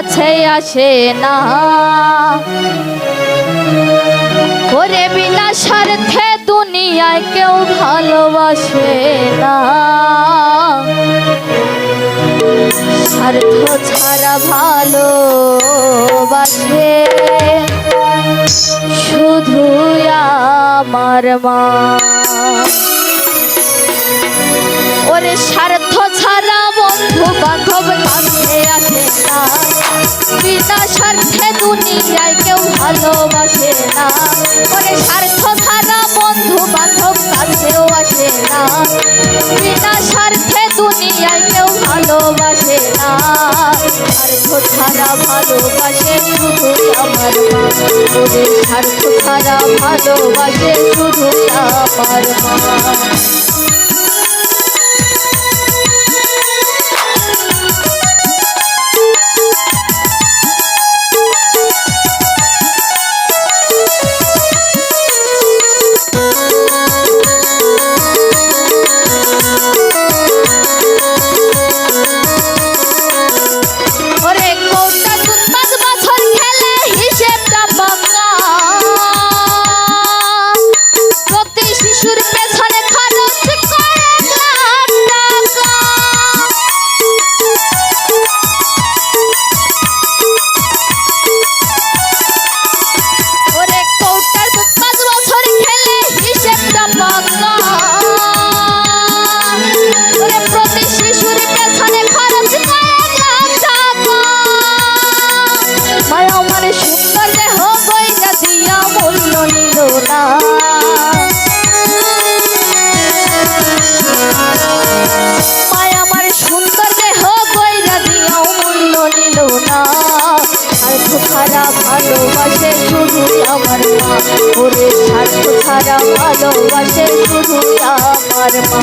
কাছে আসে না। ওরে বিনা স্বার্থে দুনিয়ায় কেউ ভালোবাসে না। স্বার্থ ছাড়া ভালোবাসে শুধু আমার মা। ওরে স্বার্থ ছাড়া বন্ধু বান্ধব কাছে আসে না। বিনা স্বার্থে দুনিয়ায় কেউ ভালোবাসে না। ওরে স্বার্থ ছাড়া বন্ধু বান্ধব কাছেও আসে না। বিনা স্বার্থে দুনিয়ায় কেউ ভালোবাসে না। স্বার্থ ছাড়া ভালোবাসে শুধু আমার ওরে স্বার্থ ছাড়া ভালোবাসে শুধু আমার মা। নিল না। স্বার্থ ছাড়া ভালোবাসে শুধু আমার মা। ওরে স্বার্থ ছাড়া ভালোবাসে শুধু আমার মা।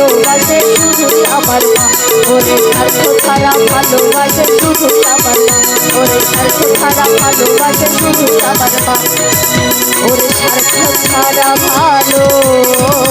ভালোবাসে শুধু আমার মা। ওরে স্বার্থ ছাড়া ভালোবাসে শুধু আমার মা। ওরে স্বার্থ ছাড়া ভালোবাসে শুধু আমার মা। ওরে স্বার্থ ছাড়া ভালোবাসে